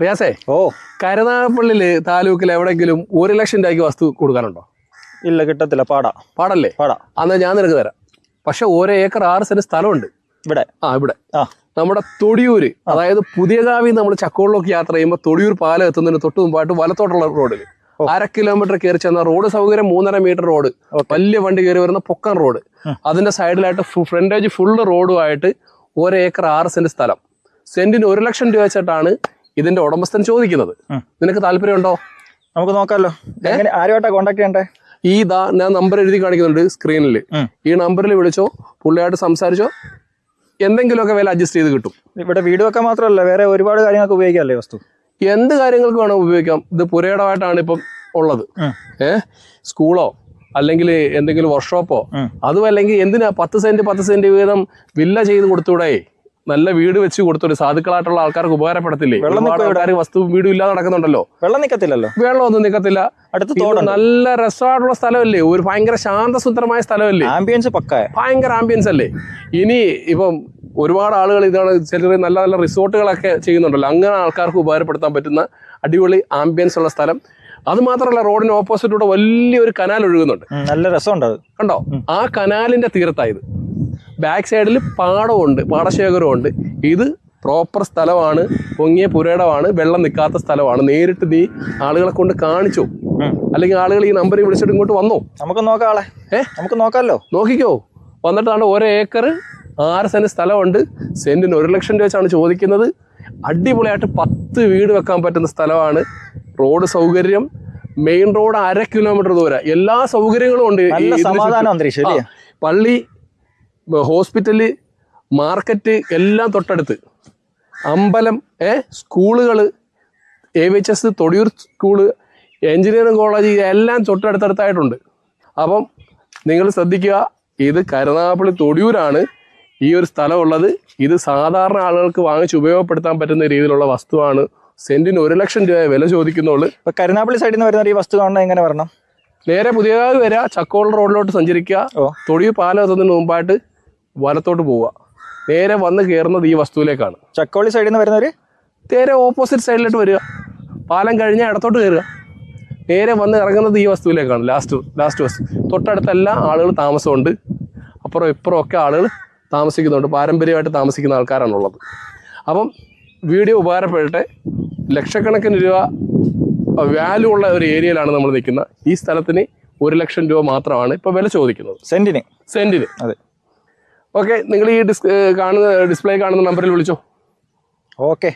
റിയാസേ ഓ. കരുനാഗപ്പള്ളിയിൽ താലൂക്കിൽ എവിടെയെങ്കിലും ഒരു ലക്ഷം രൂപയ്ക്ക് വസ്തു കൊടുക്കാനുണ്ടോ? ഇല്ല കിട്ടത്തില്ല. പാടാ. പാടല്ലേ? പാടാ. അന്ന് ഞാൻ നിനക്ക് തരാം. പക്ഷെ ഓരോ ഏക്കർ ആറ് സെന്റ് സ്ഥലമുണ്ട്. ഇവിടെ. ആ ഇവിടെ. ആ. നമ്മുടെ തൊടിയൂര് അതായത് പുതിയ കാവി നമ്മൾ ചക്കോളിലേക്ക് യാത്ര ചെയ്യുമ്പോൾ തൊടിയൂർ പാലം എത്തുന്നതിന് തൊട്ട് മുമ്പായിട്ട് വലത്തോട്ടുള്ള റോഡിൽ. അര കിലോമീറ്റർ കയറി ചെന്ന റോഡ് സൗകര്യം മൂന്നര മീറ്റർ റോഡ്. വലിയ വണ്ടി കയറി വരുന്ന പൊക്കൻ റോഡ്. അതിന്റെ സൈഡിലായിട്ട് ഫ്രണ്ടേജ് ഫുള്ള് റോഡുമായിട്ട് ഒരു ഏക്കർ ആറ് സെന്റ് സ്ഥലം. സെന്റിന് ഒരു ലക്ഷം രൂപ വെച്ചിട്ടാണ് ഇതിന്റെ ഉടമസ്ഥൻ ചോദിക്കുന്നത്. നിനക്ക് താല്പര്യമുണ്ടോ? നമുക്ക് നോക്കാമല്ലോ ആരുമായിട്ടാ കോണ്ടാക്ട് ചെയ്യണ്ടേ? ഈ ഇതാ ഞാൻ നമ്പർ എഴുതി കാണിക്കുന്നുണ്ട് സ്ക്രീനിൽ. ഈ നമ്പറിൽ വിളിച്ചോ പുള്ളിയായിട്ട് സംസാരിച്ചോ എന്തെങ്കിലുമൊക്കെ വില അഡ്ജസ്റ്റ് ചെയ്ത് കിട്ടും. ഇവിടെ വീട് വെക്കാൻ മാത്രമല്ല വേറെ ഒരുപാട് കാര്യങ്ങൾക്ക് ഉപയോഗിക്കാമല്ലേ വസ്തു? എന്ത് കാര്യങ്ങൾക്ക് വേണം ഉപയോഗിക്കാം. ഇത് പുരയിടമായിട്ടാണ് ഇപ്പം ഉള്ളത്. ഏഹ് സ്കൂളോ അല്ലെങ്കിൽ എന്തെങ്കിലും വർക്ക്ഷോപ്പോ. അതും അല്ലെങ്കിൽ എന്തിനാ പത്ത് സെന്റ് പത്ത് സെന്റ് വീതം വില്ല ചെയ്ത് കൊടുത്തൂടെ? നല്ല വീട് വെച്ച് കൊടുത്തൊരു സാധുക്കളായിട്ടുള്ള ആൾക്കാർക്ക് ഉപകാരപ്പെടത്തില്ലേ? ഒരുപാട്? ആൾക്കാർ വസ്തു വീടും ഇല്ലാതെ നടക്കുന്നുണ്ടല്ലോ. വെള്ളം നിക്കത്തില്ലല്ലോ? വെള്ളമൊന്നും നിക്കത്തില്ല. അടുത്ത് തോട് നല്ല രസമായിട്ടുള്ള സ്ഥലമല്ലേ? ഒരു ഭയങ്കര ശാന്തസുന്ദരമായ സ്ഥലമല്ലേ? ആംബിയൻസ് പക്കായ. ഭയങ്കര ആംബിയൻസ് അല്ലേ? ഇനി ഇപ്പം ഒരുപാട് ആളുകൾ ഇതാണ് ചിലർ നല്ല നല്ല റിസോർട്ടുകളൊക്കെ ചെയ്യുന്നുണ്ടല്ലോ. അങ്ങനെ ആൾക്കാർക്ക് ഉപകാരപ്പെടുത്താൻ പറ്റുന്ന അടിപൊളി ആംബിയൻസ് ഉള്ള സ്ഥലം. അത് മാത്രമല്ല റോഡിന് ഓപ്പോസിറ്റൂടെ വലിയൊരു കനാൽ ഒഴുകുന്നുണ്ട്. നല്ല രസമുണ്ട് കണ്ടോ? ആ കനാലിന്റെ തീരത്തായത് ബാക്ക് സൈഡിൽ പാടമുണ്ട് പാടശേഖരമുണ്ട് ഇത് പ്രോപ്പർ സ്ഥലമാണ് പൊങ്ങിയ പുരയിടമാണ് വെള്ളം നിൽക്കാത്ത സ്ഥലമാണ്. നേരിട്ട് നീ ആളുകളെ കൊണ്ട് കാണിച്ചോ. അല്ലെങ്കിൽ ആളുകൾ ഈ നമ്പർ വിളിച്ചിട്ട് ഇങ്ങോട്ട് വന്നോ. നമുക്ക് നോക്കാം ആളെ. ഏ? നമുക്ക് നോക്കാമല്ലോ നോക്കിക്കോ. വന്നിട്ടാണ് ഒരു ഏക്കർ ആറ് സെന്റ് സ്ഥലമുണ്ട്. സെന്റിന് ഒരു ലക്ഷം രൂപ വെച്ചാണ് ചോദിക്കുന്നത്. അടിപൊളിയായിട്ട് പത്ത് വീട് വെക്കാൻ പറ്റുന്ന സ്ഥലമാണ്. റോഡ് സൗകര്യം മെയിൻ റോഡ് അര കിലോമീറ്റർ ദൂരെ. എല്ലാ സൗകര്യങ്ങളും ഉണ്ട് പള്ളി ഹോസ്പിറ്റൽ മാർക്കറ്റ് എല്ലാം തൊട്ടടുത്ത്. അമ്പലം ഏ സ്കൂളുകൾ A V H S Thodiyoor school engineering college എല്ലാം തൊട്ടടുത്തടുത്തായിട്ടുണ്ട്. അപ്പം നിങ്ങൾ ശ്രദ്ധിക്കുക ഇത് കരുനാഗപ്പള്ളി തൊടിയൂരാണ്. ഈ ഒരു സ്ഥലമുള്ളത്. ഇത് സാധാരണ ആളുകൾക്ക് വാങ്ങിച്ച് ഉപയോഗപ്പെടുത്താൻ പറ്റുന്ന രീതിയിലുള്ള വസ്തുവാണ്. സെന്റിന് ഒരു ലക്ഷം രൂപ വില ചോദിക്കുന്നുള്ളൂ. ഇപ്പൊ കരുനാപ്പള്ളി സൈഡിൽ നിന്ന് വരുന്ന ഈ വസ്തു കാണണം എങ്ങനെ വരണം? നേരെ പുതിയതായി വരിക ചക്കോൾ റോഡിലോട്ട് സഞ്ചരിക്കുക. തൊടിയൂർ പാലം എത്തുന്നതിന് മുമ്പായിട്ട് വലത്തോട്ട് പോവുക. നേരെ വന്ന് കയറുന്നത് ഈ വസ്തുവിലേക്കാണ്. ചക്കോളി സൈഡിൽ നിന്ന് വരുന്നവര്? നേരെ ഓപ്പോസിറ്റ് സൈഡിലോട്ട് വരിക. പാലം കഴിഞ്ഞാൽ ഇടത്തോട്ട് കയറുക. നേരെ വന്ന് ഇറങ്ങുന്നത് ഈ വസ്തുവിലേക്കാണ്. ലാസ്റ്റ് ലാസ്റ്റ് വസ്തു. തൊട്ടടുത്തെല്ലാം ആളുകൾ താമസമുണ്ട്. അപ്പുറം ഇപ്പുറം ഒക്കെ ആളുകൾ താമസിക്കുന്നുണ്ട്. പാരമ്പര്യമായിട്ട് താമസിക്കുന്ന ആൾക്കാരാണുള്ളത്. അപ്പം വീഡിയോ ഉപകാരപ്പെടട്ടെ. ലക്ഷക്കണക്കിന് രൂപ വാല്യൂ ഉള്ള ഒരു ഏരിയയിലാണ് നമ്മൾ നിൽക്കുന്നത്. ഈ സ്ഥലത്തിന് ഒരു ലക്ഷം രൂപ മാത്രമാണ് ഇപ്പോൾ വില ചോദിക്കുന്നത്. സെന്റിന് സെന്റിന് അതെ. ഓക്കെ നിങ്ങൾ ഈ ഡിസ് കാണുന്ന ഡിസ്പ്ലേ കാണുന്ന നമ്പറിൽ വിളിച്ചോ. ഓക്കെ